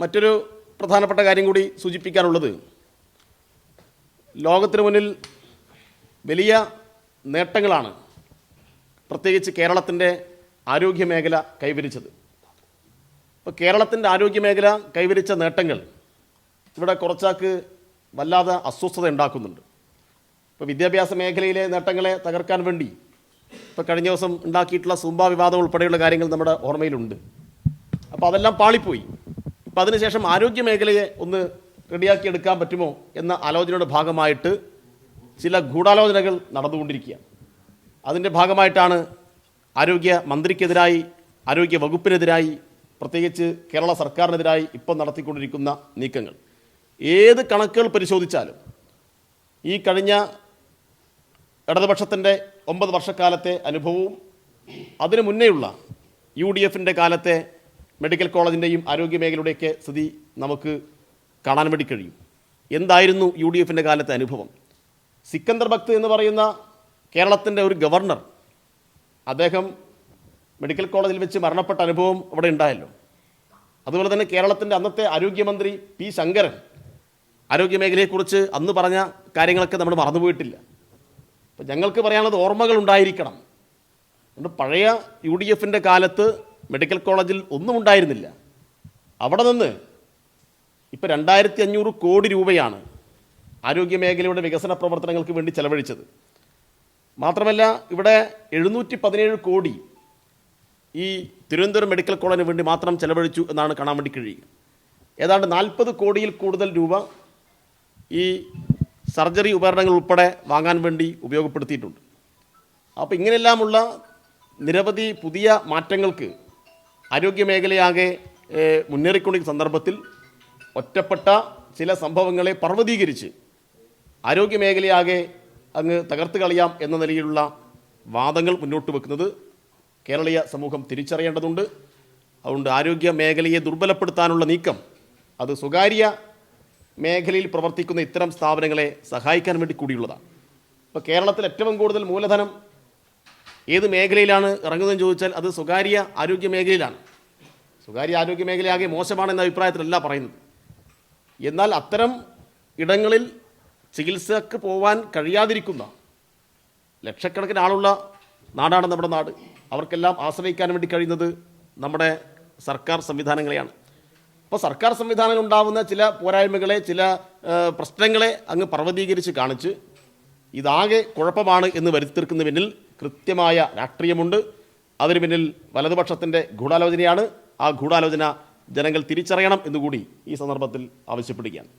മറ്റൊരു പ്രധാനപ്പെട്ട കാര്യം കൂടി സൂചിപ്പിക്കാനുള്ളത്. ലോകത്തിന് മുന്നിൽ വലിയ നേട്ടങ്ങളാണ് പ്രത്യേകിച്ച് കേരളത്തിന്റെ ആരോഗ്യ മേഖല കൈവരിച്ചത്. ഇപ്പോൾ കേരളത്തിന്റെ ആരോഗ്യ മേഖല കൈവരിച്ച നേട്ടങ്ങൾ ഇവിടെ കുറച്ചാക്ക് വല്ലാതെ അസ്വസ്ഥത ഉണ്ടാക്കുന്നുണ്ട്. ഇപ്പോൾ വിദ്യാഭ്യാസ മേഖലയിലെ നേട്ടങ്ങളെ തകർക്കാൻ വേണ്ടി ഇപ്പോൾ കഴിഞ്ഞ ദിവസം ഉണ്ടാക്കിയിട്ടുള്ള സുംബ വിവാദം ഉൾപ്പെടെയുള്ള കാര്യങ്ങൾ നമ്മുടെ ഓർമ്മയിലുണ്ട്. അപ്പോൾ അതെല്ലാം പാളിപ്പോയി. ഇപ്പം അതിനുശേഷം ആരോഗ്യ മേഖലയെ ഒന്ന് റെഡിയാക്കി എടുക്കാൻ പറ്റുമോ എന്ന ആലോചനയുടെ ഭാഗമായിട്ട് ചില ഗൂഢാലോചനകൾ നടന്നുകൊണ്ടിരിക്കുകയാണ്. അതിന്റെ ഭാഗമായിട്ടാണ് ആരോഗ്യ മന്ത്രിക്കെതിരായി ആരോഗ്യ വകുപ്പിനെതിരായി പ്രത്യേകിച്ച് കേരള സർക്കാരിനെതിരായി ഇപ്പം നടത്തിക്കൊണ്ടിരിക്കുന്ന നീക്കങ്ങൾ. ഏത് കണക്കുകൾ പരിശോധിച്ചാലും ഈ കഴിഞ്ഞ ഇടതുപക്ഷത്തിന്റെ ഒമ്പത് വർഷക്കാലത്തെ അനുഭവവും അതിനു മുന്നേയുള്ള യു ഡി എഫിന്റെ കാലത്തെ മെഡിക്കൽ കോളേജിന്റെയും ആരോഗ്യ മേഖലയുടെയൊക്കെ സ്ഥിതി നമുക്ക് കാണാൻ വേണ്ടി കഴിയും. എന്തായിരുന്നു യു ഡി എഫിന്റെ കാലത്തെ അനുഭവം? സിക്കന്ദർ ഭക്ത് എന്ന് പറയുന്ന കേരളത്തിന്റെ ഒരു ഗവർണർ അദ്ദേഹം മെഡിക്കൽ കോളേജിൽ വെച്ച് മരണപ്പെട്ട അനുഭവം അവിടെ ഉണ്ടായല്ലോ. അതുപോലെ തന്നെ കേരളത്തിന്റെ അന്നത്തെ ആരോഗ്യമന്ത്രി പി ശങ്കരൻ ആരോഗ്യ മേഖലയെക്കുറിച്ച് അന്ന് പറഞ്ഞ കാര്യങ്ങളൊക്കെ നമ്മൾ മറന്നുപോയിട്ടില്ല. അപ്പം ഞങ്ങൾക്ക് പറയാനുള്ളത് ഓർമ്മകൾ ഉണ്ടായിരിക്കണം. അതുകൊണ്ട് പഴയ യു ഡി എഫിന്റെ കാലത്ത് മെഡിക്കൽ കോളേജിൽ ഒന്നും ഉണ്ടായിരുന്നില്ല. അവിടെ നിന്ന് ഇപ്പോൾ രണ്ടായിരത്തി അഞ്ഞൂറ് കോടി രൂപയാണ് ആരോഗ്യ മേഖലയുടെ വികസന പ്രവർത്തനങ്ങൾക്ക് വേണ്ടി ചെലവഴിച്ചത്. മാത്രമല്ല ഇവിടെ എഴുന്നൂറ്റി പതിനേഴ് കോടി ഈ തിരുവനന്തപുരം മെഡിക്കൽ കോളേജിന് വേണ്ടി മാത്രം ചെലവഴിച്ചു എന്നാണ് കാണാൻ വേണ്ടി കഴിയുക. ഏതാണ്ട് നാൽപ്പത് കോടിയിൽ കൂടുതൽ രൂപ ഈ സർജറി ഉപകരണങ്ങൾ ഉൾപ്പെടെ വാങ്ങാൻ വേണ്ടി ഉപയോഗപ്പെടുത്തിയിട്ടുണ്ട്. അപ്പോൾ ഇങ്ങനെയെല്ലാമുള്ള നിരവധി പുതിയ മാറ്റങ്ങൾക്ക് ആരോഗ്യ മേഖലയാകെ ഏഹ്, മുന്നേറിക്കൊണ്ടിരിക്കുന്ന സന്ദർഭത്തിൽ ഒറ്റപ്പെട്ട ചില സംഭവങ്ങളെ പർവതീകരിച്ച് ആരോഗ്യ മേഖലയാകെ അങ്ങ് തകർത്ത് കളയാം എന്ന നിലയിലുള്ള വാദങ്ങൾ മുന്നോട്ട് വെക്കുന്നത് കേരളീയ സമൂഹം തിരിച്ചറിയേണ്ടതുണ്ട്. അതുകൊണ്ട് ആരോഗ്യ മേഖലയെ ദുർബലപ്പെടുത്താനുള്ള നീക്കം അത് സ്വകാര്യ മേഖലയിൽ പ്രവർത്തിക്കുന്ന ഇത്തരം സ്ഥാപനങ്ങളെ സഹായിക്കാൻ വേണ്ടി കൂടിയുള്ളതാണ്. ഇപ്പോൾ കേരളത്തിൽ ഏറ്റവും കൂടുതൽ മൂലധനം ഏത് മേഖലയിലാണ് ഇറങ്ങുന്നതെന്ന് ചോദിച്ചാൽ അത് സ്വകാര്യ ആരോഗ്യ മേഖലയിലാണ് സ്വകാര്യ ആരോഗ്യ മേഖലയാകെ മോശമാണെന്ന അഭിപ്രായത്തിലല്ല പറയുന്നത്. എന്നാൽ അത്തരം ഇടങ്ങളിൽ ചികിത്സക്ക് പോവാൻ കഴിയാതിരിക്കുന്ന ലക്ഷക്കണക്കിന് ആളുള്ള നാടാണ് നമ്മുടെ നാട്. അവർക്കെല്ലാം ആശ്രയിക്കാൻ വേണ്ടി കഴിയുന്നത് നമ്മുടെ സർക്കാർ സംവിധാനങ്ങളെയാണ്. അപ്പോൾ സർക്കാർ സംവിധാനങ്ങൾ ഉണ്ടാകുന്ന ചില പോരായ്മകളെ ചില പ്രശ്നങ്ങളെ അങ്ങ് പർവതീകരിച്ച് കാണിച്ച് ഇതാകെ കുഴപ്പമാണ് എന്ന് വരുത്തിത്തീർക്കുന്ന പിന്നിൽ കൃത്യമായ രാഷ്ട്രീയമുണ്ട്. അതിന് പിന്നിൽ വലതുപക്ഷത്തിന്റെ ഗൂഢാലോചനയാണ്. ആ ഗൂഢാലോചന ജനങ്ങൾ തിരിച്ചറിയണം എന്നുകൂടി ഈ സന്ദർഭത്തിൽ ആവശ്യപ്പെടുകയാണ്.